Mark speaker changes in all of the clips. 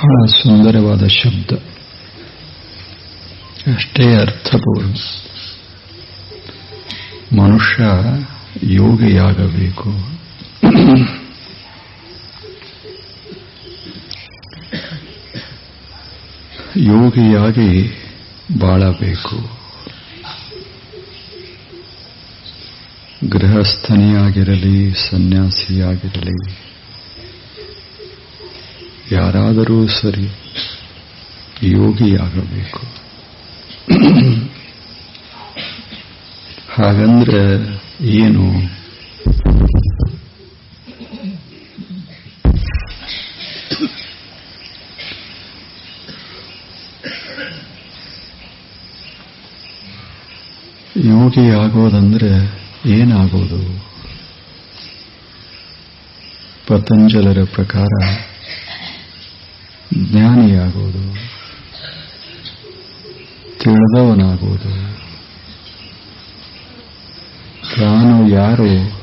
Speaker 1: ಬಹಳ ಸುಂದರವಾದ ಶಬ್ದ. ಅಷ್ಟೇ ಅರ್ಥಪೂರ್ಣ. ಮನುಷ್ಯ ಯೋಗಿಯಾಗಬೇಕು. ಯೋಗಿಯಾಗಿ ಬಾಳಬೇಕು. ಗೃಹಸ್ಥನಿಯಾಗಿರಲಿ ಸನ್ಯಾಸಿಯಾಗಿರಲಿ ಯಾರಾದರೂ ಸರಿ ಯೋಗಿಯಾಗಬೇಕು. ಹಾಗಂದ್ರೆ ಏನು? ಯೋಗಿ ಆಗೋದಂದ್ರೆ ಏನಾಗೋದು? ಪತಂಜಲರ ಪ್ರಕಾರ ಜ್ಞಾನಿಯಾಗೋದು ತಿಳಿದವನಾಗುವುದು. ತಾನು ಯಾರು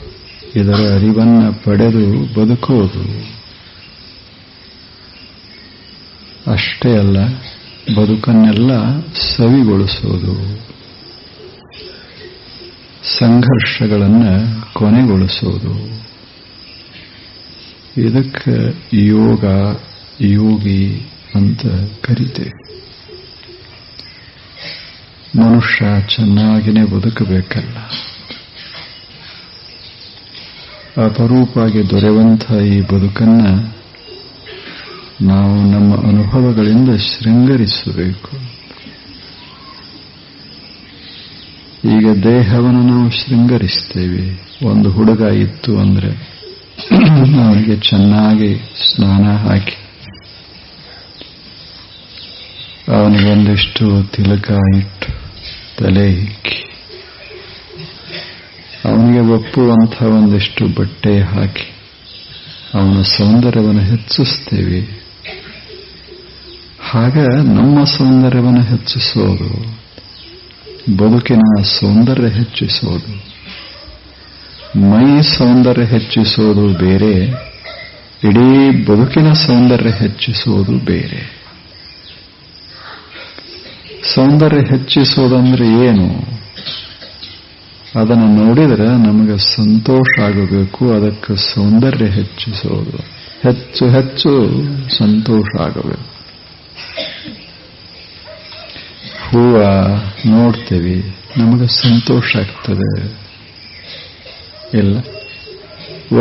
Speaker 1: ಇದರ ಅರಿವನ್ನ ಪಡೆದು ಬದುಕೋದು ಅಷ್ಟೇ ಅಲ್ಲ, ಬದುಕನ್ನೆಲ್ಲ ಸವಿಗೊಳಿಸುವುದು. ಸಂಘರ್ಷಗಳನ್ನು ಕೊನೆಗೊಳಿಸುವುದು. ಇದಕ್ಕೆ ಯೋಗ ಯೋಗಿ ಅಂತ ಕರಿತೇವೆ. ಮನುಷ್ಯ ಚೆನ್ನಾಗಿನೇ ಬದುಕಬೇಕಲ್ಲ. ಅಪರೂಪವಾಗಿ ದೊರೆಯುವಂಥ ಈ ಬದುಕನ್ನ ನಾವು ನಮ್ಮ ಅನುಭವಗಳಿಂದ ಶೃಂಗರಿಸಬೇಕು. ಈಗ ದೇಹವನ್ನು ನಾವು ಶೃಂಗರಿಸ್ತೇವೆ. ಒಂದು ಹುಡುಗ ಇತ್ತು ಅಂದ್ರೆ ಅವನಿಗೆ ಚೆನ್ನಾಗಿ ಸ್ನಾನ ಹಾಕಿ ಅವನಿಗೊಂದಿಷ್ಟು ತಿಲಕ ಇಟ್ಟು ತಲೆ ಇಕ್ಕಿ ಅವನಿಗೆ ಒಪ್ಪುವಂಥ ಒಂದಿಷ್ಟು ಬಟ್ಟೆ ಹಾಕಿ. ಅವನ ಸೌಂದರ್ಯವನ್ನು ಹೆಚ್ಚಿಸ್ತೇವೆ ಹಾಗ ನಮ್ಮ ಸೌಂದರ್ಯವನ್ನು ಹೆಚ್ಚಿಸೋದು. ಬದುಕಿನ ಸೌಂದರ್ಯ ಹೆಚ್ಚಿಸೋದು. ಮೈ ಸೌಂದರ್ಯ ಹೆಚ್ಚಿಸೋದು ಬೇರೆ. ಇಡೀ ಬದುಕಿನ ಸೌಂದರ್ಯ ಹೆಚ್ಚಿಸೋದು ಬೇರೆ. ಸೌಂದರ್ಯ ಹೆಚ್ಚಿಸೋದಂದ್ರೆ ಏನು? ಅದನ್ನು ನೋಡಿದರೆ ನಮಗೆ ಸಂತೋಷ ಆಗಬೇಕು, ಅದಕ್ಕೆ ಸೌಂದರ್ಯ ಹೆಚ್ಚಿಸೋದು ಹೆಚ್ಚು ಹೆಚ್ಚು ಸಂತೋಷ ಆಗಬೇಕು. ಹೂವ ನೋಡ್ತೀವಿ, ನಮಗೆ ಸಂತೋಷ ಆಗ್ತದೆ. ಇಲ್ಲ.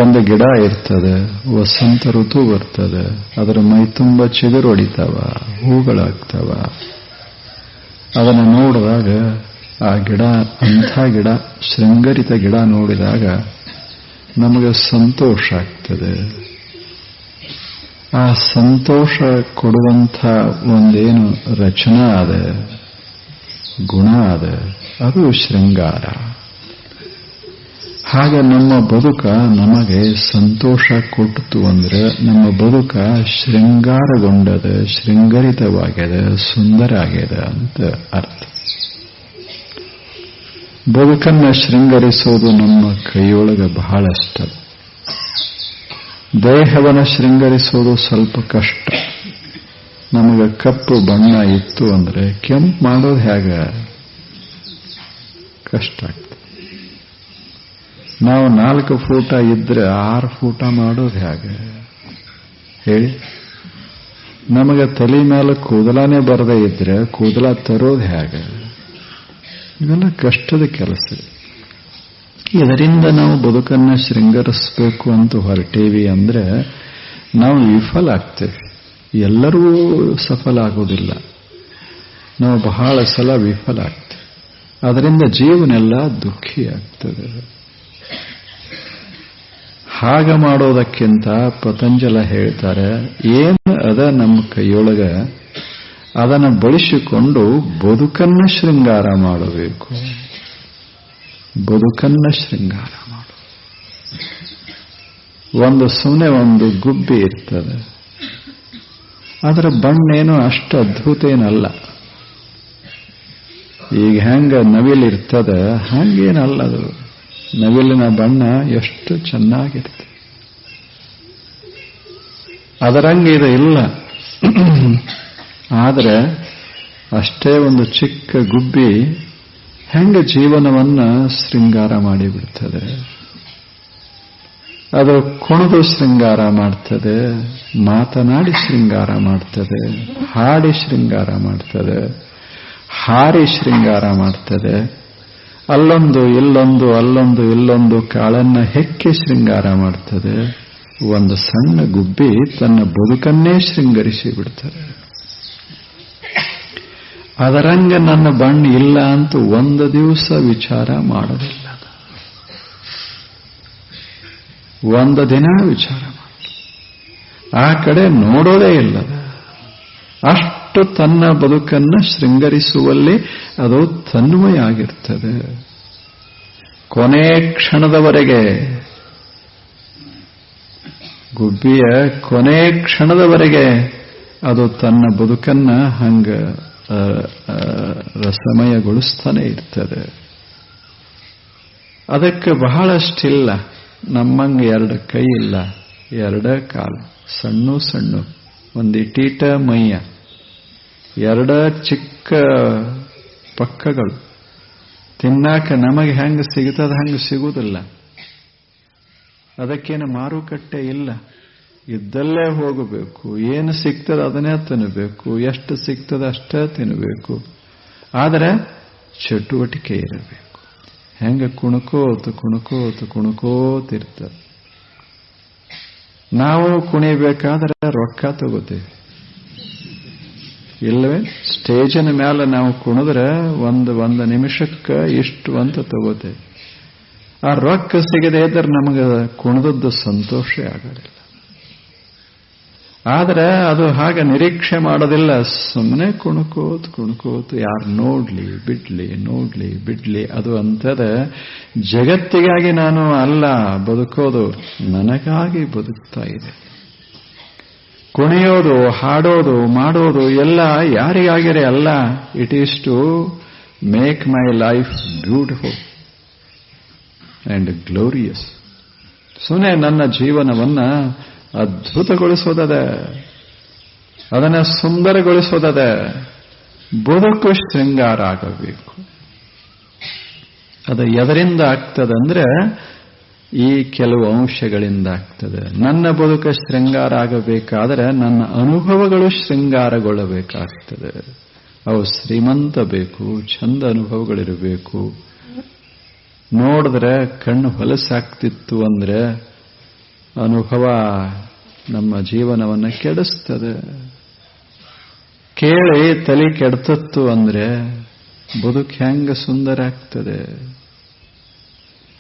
Speaker 1: ಒಂದು ಗಿಡ ಇರ್ತದೆ, ವಸಂತ ಋತು ಬರ್ತದೆ, ಅದರ ಮೈ ತುಂಬ ಚಿಗುರು ಹೊಡಿತಾವ, ಹೂಗಳಾಗ್ತಾವ. ಅದನ್ನು ನೋಡಿದಾಗ ಆ ಗಿಡ, ಅಂಥ ಗಿಡ, ಶೃಂಗರಿತ ಗಿಡ ನೋಡಿದಾಗ ನಮಗೆ ಸಂತೋಷ ಆಗ್ತದೆ. ಆ ಸಂತೋಷ ಕೊಡುವಂಥ ಒಂದೇನು ರಚನಾ ಅದ, ಗುಣ ಅದ, ಅದು ಶೃಂಗಾರ. ಹಾಗ ನಮ್ಮ ಬದುಕ ನಮಗೆ ಸಂತೋಷ ಕೊಟ್ಟಿತು ಅಂದ್ರೆ ನಮ್ಮ ಬದುಕ ಶೃಂಗಾರಗೊಂಡದ, ಶೃಂಗರಿತವಾಗ್ಯದ ಸುಂದರ ಆಗ್ಯದ ಅಂತ ಅರ್ಥ. ಬದುಕನ್ನ ಶೃಂಗರಿಸೋದು ನಮ್ಮ ಕೈಯೊಳಗೆ ಬಹಳಷ್ಟ. ದೇಹವನ್ನು ಶೃಂಗರಿಸೋದು ಸ್ವಲ್ಪ ಕಷ್ಟ. ನಮಗೆ ಕಪ್ಪು ಬಣ್ಣ ಇತ್ತು ಅಂದ್ರೆ ಕೆಂಪು ಮಾಡೋದು ಹೇಗ? ಕಷ್ಟ ಆಗ್ತದೆ. ನಾವು ನಾಲ್ಕು ಫೂಟ ಇದ್ರೆ ಆರು ಫೂಟ ಮಾಡೋದು ಹೇಗೆ? ಹೇಳಿ. ನಮಗೆ ತಲೆ ಮೇಲೆ ಕೂದಲಾನೇ ಬರದೇ ಇದ್ರೆ ಕೂದಲ ತರೋದು ಹೇಗೆ? ಇವೆಲ್ಲ ಕಷ್ಟದ ಕೆಲಸ. ಇದರಿಂದ ನಾವು ಬದುಕನ್ನು ಶೃಂಗರಿಸಬೇಕು ಅಂತ ಹೊರಟೇವಿ ಅಂದ್ರೆ ನಾವು ವಿಫಲ ಆಗ್ತೇವೆ. ಎಲ್ಲರೂ ಸಫಲ ಆಗೋದಿಲ್ಲ. ನಾವು ಬಹಳ ಸಲ ವಿಫಲ ಆಗ್ತೇವೆ. ಅದರಿಂದ ಜೀವನೆಲ್ಲ ದುಃಖಿ ಆಗ್ತದೆ. ಹಾಗ ಮಾಡೋದಕ್ಕಿಂತ ಪತಂಜಲ ಹೇಳ್ತಾರೆ, ಏನು ಅದ ನಮ್ಮ ಕೈಯೊಳಗ? ಅದನ್ನು ಬಳಸಿಕೊಂಡು ಬದುಕನ್ನ ಶೃಂಗಾರ ಮಾಡಬೇಕು. ಬದುಕನ್ನ ಶೃಂಗಾರ ಮಾಡು. ಒಂದು ಸುಮ್ಮನೆ ಒಂದು ಗುಬ್ಬಿ ಇರ್ತದೆ. ಅದರ ಬಣ್ಣೇನು ಅಷ್ಟು ಅದ್ಭುತ ಏನಲ್ಲ. ಈಗ ಹೆಂಗ ನವಿಲಿರ್ತದ, ಹಂಗೇನಲ್ಲ ಅದು. ನವಿಲಿನ ಬಣ್ಣ ಎಷ್ಟು ಚೆನ್ನಾಗಿರುತ್ತೆ. ಅದರಂಗೆ ಇದು ಇಲ್ಲ. ಆದರೆ ಅಷ್ಟೇ ಒಂದು ಚಿಕ್ಕ ಗುಬ್ಬಿ ಹೆಂಗೆ ಜೀವನವನ್ನ ಶೃಂಗಾರ ಮಾಡಿಬಿಡ್ತದೆ. ಅದು ಕುಣಿದು ಶೃಂಗಾರ ಮಾಡ್ತದೆ, ಮಾತನಾಡಿ ಶೃಂಗಾರ ಮಾಡ್ತದೆ, ಹಾಡಿ ಶೃಂಗಾರ ಮಾಡ್ತದೆ, ಹಾರಿ ಶೃಂಗಾರ ಮಾಡ್ತದೆ. ಅಲ್ಲೊಂದು ಇಲ್ಲೊಂದು ಅಲ್ಲೊಂದು ಇಲ್ಲೊಂದು ಕಾಳನ್ನ ಹೆಕ್ಕಿ ಶೃಂಗಾರ ಮಾಡ್ತದೆ. ಒಂದು ಸಣ್ಣ ಗುಬ್ಬಿ ತನ್ನ ಬದುಕನ್ನೇ ಶೃಂಗರಿಸಿ ಬಿಡ್ತದೆ. ಅದರಂಗ ನನ್ನ ಬಣ್ಣ ಇಲ್ಲ ಅಂತ ಒಂದು ದಿವಸ ವಿಚಾರ ಮಾಡೋದಿಲ್ಲ ಒಂದು ದಿನ ವಿಚಾರ ಮಾಡ ಆ ಕಡೆ ನೋಡೋದೇ ಇಲ್ಲ ಅಷ್ಟು ತನ್ನ ಬದುಕನ್ನು ಶೃಂಗರಿಸುವಲ್ಲಿ ಅದು ತನ್ಮಯ ಆಗಿರ್ತದೆ ಕೊನೆ ಕ್ಷಣದವರೆಗೆ ಗುಬ್ಬಿಯ ಕೊನೆ ಕ್ಷಣದವರೆಗೆ ಅದು ತನ್ನ ಬದುಕನ್ನ ಹಂಗ ರಸಮಯಗೊಳಿಸ್ತಾನೆ ಇರ್ತದೆ. ಅದಕ್ಕೆ ಬಹಳಷ್ಟಿಲ್ಲ, ನಮ್ಮಂಗ ಎರಡು ಕೈ ಇಲ್ಲ ಎರಡ ಕಾಲು, ಸಣ್ಣ ಸಣ್ಣ ಒಂದು ಇಟೀಟ ಮೈಯ. ಎರಡ ಚಿಕ್ಕ ಪಕ್ಕಗಳು. ತಿನ್ನಾಕ ನಮಗೆ ಹೆಂಗೆ ಸಿಗುತ್ತದ ಹಂಗೆ ಸಿಗುವುದಿಲ್ಲ. ಅದಕ್ಕೇನು ಮಾರುಕಟ್ಟೆ ಇಲ್ಲ. ಇದ್ದಲ್ಲೇ ಹೋಗಬೇಕು. ಏನು ಸಿಗ್ತದೆ ಅದನ್ನೇ ತಿನ್ನಬೇಕು. ಎಷ್ಟು ಸಿಗ್ತದೆ ಅಷ್ಟೇ ತಿನ್ನಬೇಕು. ಆದರೆ ಚಟುವಟಿಕೆ ಇರಬೇಕು. ಹೆಂಗೆ ಕುಣಕೋತು ಕುಣಕೋತು, ಕುಣಕೋತಿರ್ತದೆ. ನಾವು ಕುಣಿಬೇಕಾದ್ರೆ ರೊಕ್ಕ ತಗೋತೀವಿ. ಇಲ್ಲವೇ? ಸ್ಟೇಜಿನ ಮೇಲೆ ನಾವು ಕುಣಿದ್ರೆ ಒಂದು ಒಂದು ನಿಮಿಷಕ್ಕೆ ಇಷ್ಟು ಅಂತ ತಗೋತೇವೆ ಆ ರೊಕ್ಕ ಸಿಗದೇ ಇದ್ರೆ ನಮಗೆ ಕುಣಿದದ್ದು ಸಂತೋಷ ಆಗೋದಿಲ್ಲ. ಆದರೆ ಅದು ಹಾಗೆ ನಿರೀಕ್ಷೆ ಮಾಡೋದಿಲ್ಲ. ಸುಮ್ಮನೆ ಕುಣಕೋತು ಕುಣಕೋತು, ಯಾರು ನೋಡ್ಲಿ, ಬಿಡ್ಲಿ ನೋಡ್ಲಿ, ಬಿಡ್ಲಿ, ಅದು ಅಂತದ ಜಗತ್ತಿಗಾಗಿ ನಾನು ಅಲ್ಲ, ಬದುಕೋದು ನನಗಾಗಿ ಬದುಕ್ತಾ ಇದೆ. ಕುಣಿಯೋದು, ಹಾಡೋದು, ಮಾಡೋದು ಎಲ್ಲ ಯಾರಿಗಾಗಿರೆ ಅಲ್ಲ. It is to make my life beautiful and glorious ಸುನೆ ನನ್ನ ಜೀವನವನ್ನ ಅದ್ಭುತಗೊಳಿಸೋದದ, ಅದನ್ನು ಸುಂದರಗೊಳಿಸೋದದ ಬದುಕು ಶೃಂಗಾರ ಆಗಬೇಕು. ಅದು ಎದರಿಂದ ಆಗ್ತದಂದ್ರೆ ಈ ಕೆಲವು ಅಂಶಗಳಿಂದ ಆಗ್ತದೆ ನನ್ನ ಬದುಕ ಶೃಂಗಾರ ಆಗಬೇಕಾದರೆ ನನ್ನ ಅನುಭವಗಳು ಶೃಂಗಾರಗೊಳ್ಳಬೇಕಾಗ್ತದೆ. ಅವು ಶ್ರೀಮಂತ ಬೇಕು, ಚಂದ ಅನುಭವಗಳಿರಬೇಕು. ನೋಡಿದ್ರೆ ಕಣ್ಣು ಹೊಲಸಾಗ್ತಿತ್ತು ಅಂದ್ರೆ ಅನುಭವ ನಮ್ಮ ಜೀವನವನ್ನು ಕೆಡಿಸ್ತದೆ. ಕೇಳಿ ತಲೆ ಕೆಡ್ತತ್ತು ಅಂದ್ರೆ ಬದುಕು ಹೆಂಗ ಸುಂದರ ಆಗ್ತದೆ.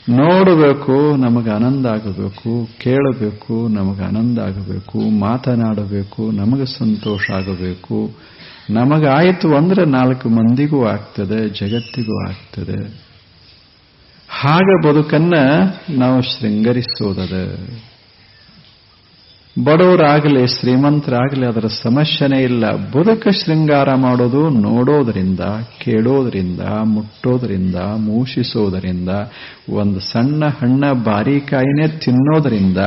Speaker 1: ನೋಡಬೇಕು, ನಮಗೆ ಆನಂದ ಆಗಬೇಕು, ಕೇಳಬೇಕು, ನಮಗೆ ಆನಂದ ಆಗಬೇಕು, ಮಾತನಾಡಬೇಕು, ನಮಗೆ ಸಂತೋಷ ಆಗಬೇಕು. ನಮಗಾಯಿತು ಅಂದರೆ ನಾಲ್ಕು ಮಂದಿಗೂ ಆಗ್ತದೆ, ಜಗತ್ತಿಗೂ ಆಗ್ತದೆ. ಹಾಗೆ ಬದುಕನ್ನ ನಾವು ಶೃಂಗರಿಸೋದದ. ಬಡವರಾಗಲಿ, ಶ್ರೀಮಂತರಾಗಲಿ, ಅದರ ಸಮಸ್ಯೆನೇ ಇಲ್ಲ. ಬದುಕ ಶೃಂಗಾರ ಮಾಡೋದು ನೋಡೋದರಿಂದ, ಕೇಳೋದರಿಂದ, ಮುಟ್ಟೋದರಿಂದ, ಮೂಷಿಸೋದರಿಂದ, ಒಂದು ಸಣ್ಣ ಹಣ್ಣ ಬಾರಿಕಾಯಿನೇ ತಿನ್ನೋದರಿಂದ,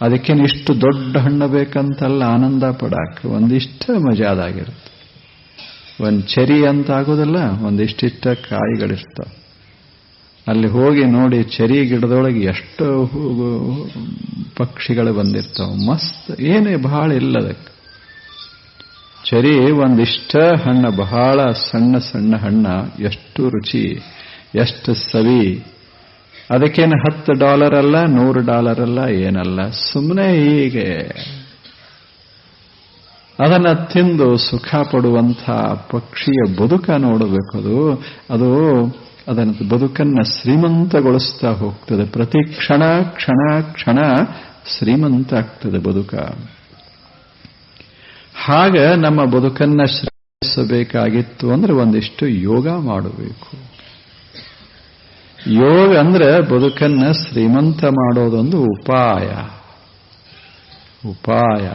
Speaker 1: ಅದಕ್ಕೇನು ಇಷ್ಟು ದೊಡ್ಡ ಹಣ್ಣು ಬೇಕಂತಲ್ಲ ಆನಂದ ಪಡಾಕ ಒಂದಿಷ್ಟ ಮಜಾದಾಗಿರುತ್ತೆ ಒಂದು ಚರಿ ಅಂತ ಆಗೋದಿಲ್ಲ, ಒಂದಿಷ್ಟಿಷ್ಟ ಕಾಯಿಗಳಿರ್ತಾವೆ. ಅಲ್ಲಿ ಹೋಗಿ ನೋಡಿ ಚರಿ ಗಿಡದೊಳಗೆ ಎಷ್ಟು ಪಕ್ಷಿಗಳು ಬಂದಿರ್ತಾವೆ. ಮಸ್ತ್. ಏನೇ ಬಹಳ ಇಲ್ಲ ಅದಕ್ಕೆ ಚರಿ ಒಂದಿಷ್ಟ ಹಣ್ಣು, ಬಹಳ ಸಣ್ಣ ಸಣ್ಣ ಹಣ್ಣ, ಎಷ್ಟು ರುಚಿ, ಎಷ್ಟು ಸವಿ. ಅದಕ್ಕೇನು ಹತ್ತು ಡಾಲರ್ ಅಲ್ಲ, ನೂರು ಡಾಲರ್ ಅಲ್ಲ, ಏನಲ್ಲ. ಸುಮ್ಮನೆ ಹೀಗೆ. ಅದನ್ನು ತಿಂದು ಸುಖ ಪಡುವಂಥ ಪಕ್ಷಿಯ ಬದುಕ ನೋಡಬೇಕದು ಅದು ಅದನ್ನು ಬದುಕನ್ನ ಶ್ರೀಮಂತಗೊಳಿಸ್ತಾ ಹೋಗ್ತದೆ. ಪ್ರತಿ ಕ್ಷಣ ಕ್ಷಣ ಕ್ಷಣ ಶ್ರೀಮಂತ ಆಗ್ತದೆ ಬದುಕ. ಹಾಗೆ ನಮ್ಮ ಬದುಕನ್ನ ಶ್ರೀಸಬೇಕಾಗಿತ್ತು ಅಂದ್ರೆ ಒಂದಿಷ್ಟು ಯೋಗ ಮಾಡಬೇಕು. ಯೋಗ ಅಂದ್ರೆ ಬದುಕನ್ನ ಶ್ರೀಮಂತ ಮಾಡೋದೊಂದು ಉಪಾಯ. ಉಪಾಯ.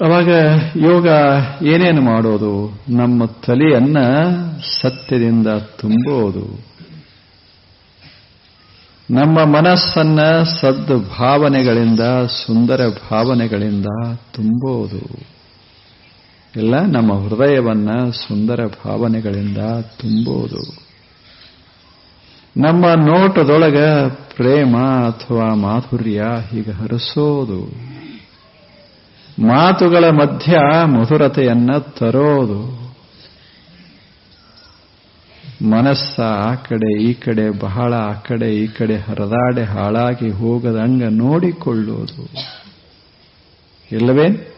Speaker 1: ಅವಾಗ ಯೋಗ ಏನೇನು ಮಾಡೋದು? ನಮ್ಮ ತಲೆಯನ್ನ ಸತ್ಯದಿಂದ ತುಂಬೋದು. ನಮ್ಮ ಮನಸ್ಸನ್ನ ಸದ್ಭಾವನೆಗಳಿಂದ, ಸುಂದರ ಭಾವನೆಗಳಿಂದ ತುಂಬೋದು. ಇಲ್ಲ ನಮ್ಮ ಹೃದಯವನ್ನ ಸುಂದರ ಭಾವನೆಗಳಿಂದ ತುಂಬೋದು. ನಮ್ಮ ನೋಟದೊಳಗ ಪ್ರೇಮ ಅಥವಾ ಮಾಧುರ್ಯ ಹೀಗೆ ಹರಿಸೋದು. ಮಾತುಗಳ ಮಧ್ಯ ಮಧುರತೆಯನ್ನ ತರೋದು. ಮನಸ್ಸ ಆ ಕಡೆ, ಈ ಕಡೆ, ಬಹಳ ಆ ಕಡೆ, ಈ ಕಡೆ ಹರದಾಡೆ ಹಾಳಾಗಿ ಹೋಗದಂಗ ನೋಡಿಕೊಳ್ಳೋದು. ಇಲ್ಲವೇ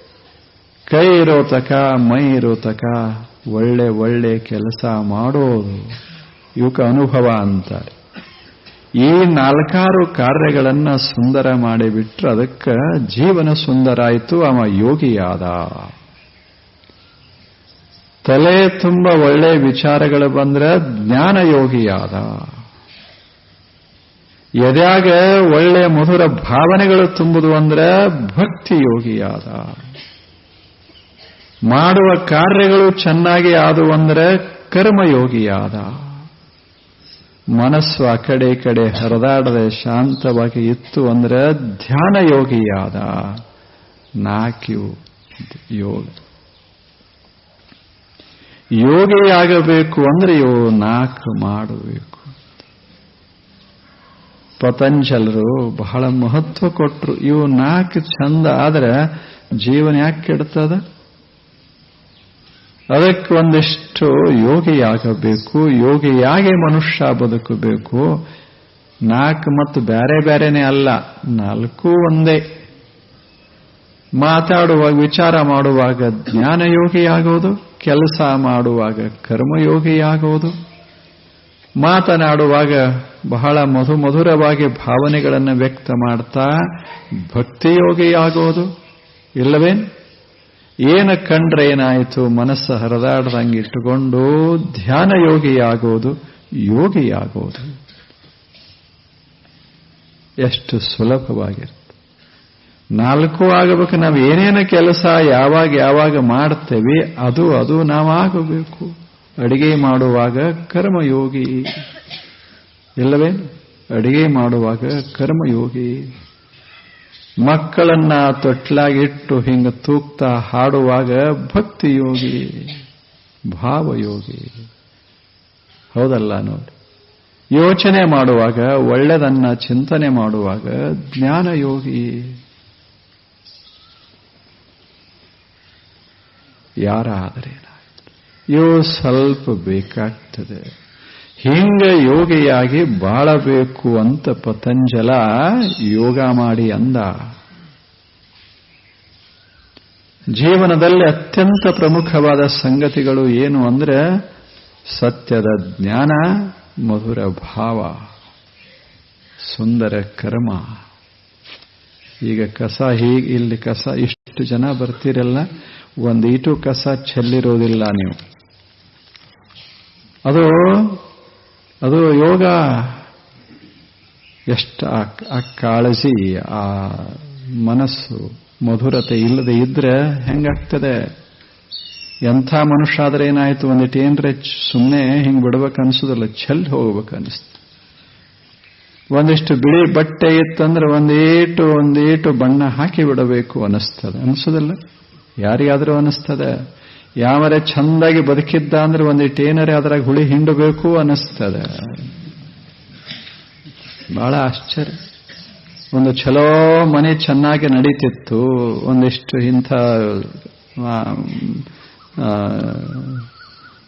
Speaker 1: ಕೈ ಇರೋ ತಕ ಮೈ ಇರೋ ತಕ ಒಳ್ಳೆ ಒಳ್ಳೆ ಕೆಲಸ ಮಾಡೋದು. ಇವಕ್ಕೆ ಅನುಭವ ಅಂತಾರೆ. ಈ ನಾಲ್ಕಾರು ಕಾರ್ಯಗಳನ್ನ ಸುಂದರ ಮಾಡಿಬಿಟ್ರೆ ಅದಕ್ಕೆ ಜೀವನ ಸುಂದರ ಆಯಿತು, ಅವ ಯೋಗಿಯಾದ. ತಲೆ ತುಂಬ ಒಳ್ಳೆ ವಿಚಾರಗಳು ಬಂದ್ರೆ ಜ್ಞಾನ ಯೋಗಿಯಾದ. ಎದ್ಯಾಗ ಒಳ್ಳೆ ಮಧುರ ಭಾವನೆಗಳು ತುಂಬುದು ಅಂದ್ರೆ ಭಕ್ತಿ ಯೋಗಿಯಾದ. ಮಾಡುವ ಕಾರ್ಯಗಳು ಚೆನ್ನಾಗಿ ಆದು ಅಂದ್ರೆ ಕರ್ಮಯೋಗಿಯಾದ. ಮನಸ್ಸು ಆ ಕಡೆ ಕಡೆ ಹರಿದಾಡದೆ ಶಾಂತವಾಗಿ ಇತ್ತು ಅಂದ್ರೆ ಧ್ಯಾನ ಯೋಗಿಯಾದ ನಾಕ್ಯು ಯೋಗ. ಯೋಗಿಯಾಗಬೇಕು ಅಂದ್ರೆ ಇವು ನಾಲ್ಕು ಮಾಡಬೇಕು. ಪತಂಜಲರು ಬಹಳ ಮಹತ್ವ ಕೊಟ್ಟರು ಇವು ನಾಲ್ಕು ಚಂದ ಆದ್ರೆ ಜೀವನ ಯಾಕೆ ಕೆಡ್ತದ? ಅದಕ್ಕೆ ಒಂದಿಷ್ಟು ಯೋಗಿಯಾಗಬೇಕು, ಯೋಗಿಯಾಗಿ ಮನುಷ್ಯ ಬದುಕಬೇಕು, ನಾಲ್ಕು ಮತ್ತು ಬೇರೆ ಬೇರೆನೇ ಅಲ್ಲ, ನಾಲ್ಕು ಒಂದೇ. ಮಾತಾಡುವಾಗ, ವಿಚಾರ ಮಾಡುವಾಗ ಜ್ಞಾನಯೋಗಿಯಾಗೋದು ಕೆಲಸ ಮಾಡುವಾಗ ಕರ್ಮಯೋಗಿಯಾಗೋದು ಮಾತನಾಡುವಾಗ ಬಹಳ ಮಧು ಮಧುರವಾಗಿ ಭಾವನೆಗಳನ್ನು ವ್ಯಕ್ತ ಮಾಡ್ತಾ ಭಕ್ತಿಯೋಗಿಯಾಗೋದು ಇಲ್ಲವೇನು? ಏನು ಕಂಡ್ರೆ ಏನಾಯಿತು? ಮನಸ್ಸು ಹರಿದಾಡ್ದಂಗೆ ಇಟ್ಟುಕೊಂಡು ಧ್ಯಾನ ಯೋಗಿಯಾಗೋದು ಯೋಗಿಯಾಗೋದು. ಎಷ್ಟು ಸುಲಭವಾಗಿರುತ್ತೆ. ನಾಲ್ಕು ಆಗಬೇಕು. ನಾವು ಏನೇನು ಕೆಲಸ ಯಾವಾಗ ಯಾವಾಗ ಮಾಡ್ತೇವೆ, ಅದು ಅದು ನಾವಾಗಬೇಕು. ಅಡಿಗೆ ಮಾಡುವಾಗ ಕರ್ಮಯೋಗಿ. ಇಲ್ಲವೇ? ಅಡಿಗೆ ಮಾಡುವಾಗ ಕರ್ಮಯೋಗಿ. ಮಕ್ಕಳನ್ನ ತೊಟ್ಲಾಗಿಟ್ಟು ಹಿಂಗ ತೂಕ್ತಾ ಹಾಡುವಾಗ ಭಕ್ತಿ ಯೋಗಿ ಭಾವಯೋಗಿ ಹೌದಲ್ಲ ನೋಡಿ. ಯೋಚನೆ ಮಾಡುವಾಗ, ಒಳ್ಳೆದನ್ನ ಚಿಂತನೆ ಮಾಡುವಾಗ ಜ್ಞಾನಯೋಗಿ ಯಾರಾದರೆ ಇವು ಸ್ವಲ್ಪ ಬೇಕಾಗ್ತದೆ. ಹಿಂಗ ಯೋಗಿಯಾಗಿ ಬಾಳಬೇಕು ಅಂತ ಪತಂಜಲ ಯೋಗ ಮಾಡಿ ಅಂದ. ಜೀವನದಲ್ಲಿ ಅತ್ಯಂತ ಪ್ರಮುಖವಾದ ಸಂಗತಿಗಳು ಏನು ಅಂದ್ರೆ ಸತ್ಯದ ಜ್ಞಾನ, ಮಧುರ ಭಾವ, ಸುಂದರ ಕರ್ಮ. ಈಗ ಕಸ ಹೀಗೆ, ಇಲ್ಲಿ ಕಸ ಇಷ್ಟು ಜನ ಬರ್ತೀರಲ್ಲ, ಒಂದು ಇಟು ಕಸ ಚೆಲ್ಲಿರೋದಿಲ್ಲ ನೀವು. ಅದು ಅದು ಯೋಗ ಎಷ್ಟು ಆ ಕಾಳಜಿ ಆ ಮನಸ್ಸು ಮಧುರತೆ ಇಲ್ಲದೆ ಇದ್ರೆ ಹೆಂಗಾಗ್ತದೆ? ಎಂಥ ಮನುಷ್ಯ ಆದ್ರೆ ಏನಾಯ್ತು? ಒಂದಿಟ್ಟು ಏನ್ರೆ ಸುಮ್ಮನೆ ಹಿಂಗೆ ಬಿಡ್ಬೇಕು ಅನ್ಸೋದಿಲ್ಲ ಚೆಲ್ಲಿ ಹೋಗ್ಬೇಕು ಅನಿಸ್ತು ಒಂದಿಷ್ಟು ಬಿಳಿ ಬಟ್ಟೆ ಇತ್ತಂದ್ರೆ ಒಂದೇಟು ಒಂದೇಟು ಬಣ್ಣ ಹಾಕಿ ಬಿಡಬೇಕು ಅನಿಸ್ತದೆ ಅನಿಸೋದಿಲ್ಲ? ಯಾರಿಗಾದರೂ ಅನಿಸ್ತದೆ ಯಾವರೇ ಚಂದಾಗಿ ಬದುಕಿದ್ದ ಅಂದ್ರೆ ಒಂದಿಟ್ಟು ಏನರೇ ಅದ್ರಾಗ ಹುಳಿ ಹಿಂಡಬೇಕು ಅನ್ನಿಸ್ತದೆ. ಬಹಳ ಆಶ್ಚರ್ಯ. ಒಂದು ಚಲೋ ಮನೆ ಚೆನ್ನಾಗಿ ನಡೀತಿತ್ತು. ಒಂದಿಷ್ಟು ಇಂಥ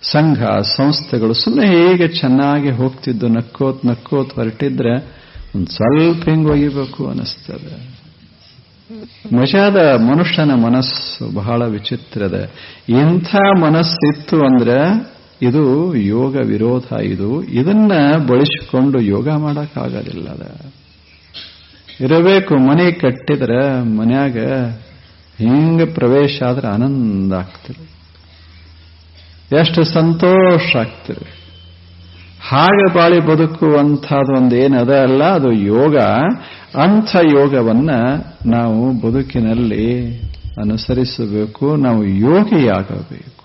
Speaker 1: ಸಂಘ, ಸಂಸ್ಥೆಗಳು ಸುಮ್ಮನೆ ಹೇಗೆ ಚೆನ್ನಾಗಿ ಹೋಗ್ತಿದ್ದು, ನಕ್ಕೋತ್ ನಕ್ಕೋತ್ ಹೊರಟಿದ್ರೆ ಒಂದು ಸ್ವಲ್ಪ ಹಿಂಗೆ ಒಯ್ಯಬೇಕು ಅನಿಸ್ತದೆ ಮಜಾದ ಮನುಷ್ಯನ ಮನಸ್ಸು ಬಹಳ ವಿಚಿತ್ರದ. ಇಂಥ ಮನಸ್ಸಿತ್ತು ಅಂದ್ರೆ ಇದು ಯೋಗ ವಿರೋಧ ಇದು. ಇದನ್ನ ಬಳಸಿಕೊಂಡು ಯೋಗ ಮಾಡೋಕ್ಕಾಗೋದಿಲ್ಲ ಅದ. ಇರಬೇಕು, ಮನೆ ಕಟ್ಟಿದ್ರೆ ಮನ್ಯಾಗ ಹಿಂಗೆ ಪ್ರವೇಶ ಆದ್ರೆ ಆನಂದ ಆಗ್ತದೆ. ಎಷ್ಟು ಸಂತೋಷ ಆಗ್ತದೆ. ಹಾಗೆ ಬಾಳಿ ಬದುಕುವಂಥದ್ದು ಒಂದು ಏನದ ಅಲ್ಲ ಅದು ಯೋಗ. ಅಂಥ ಯೋಗವನ್ನ ನಾವು ಬದುಕಿನಲ್ಲಿ ಅನುಸರಿಸಬೇಕು, ನಾವು ಯೋಗಿಯಾಗಬೇಕು.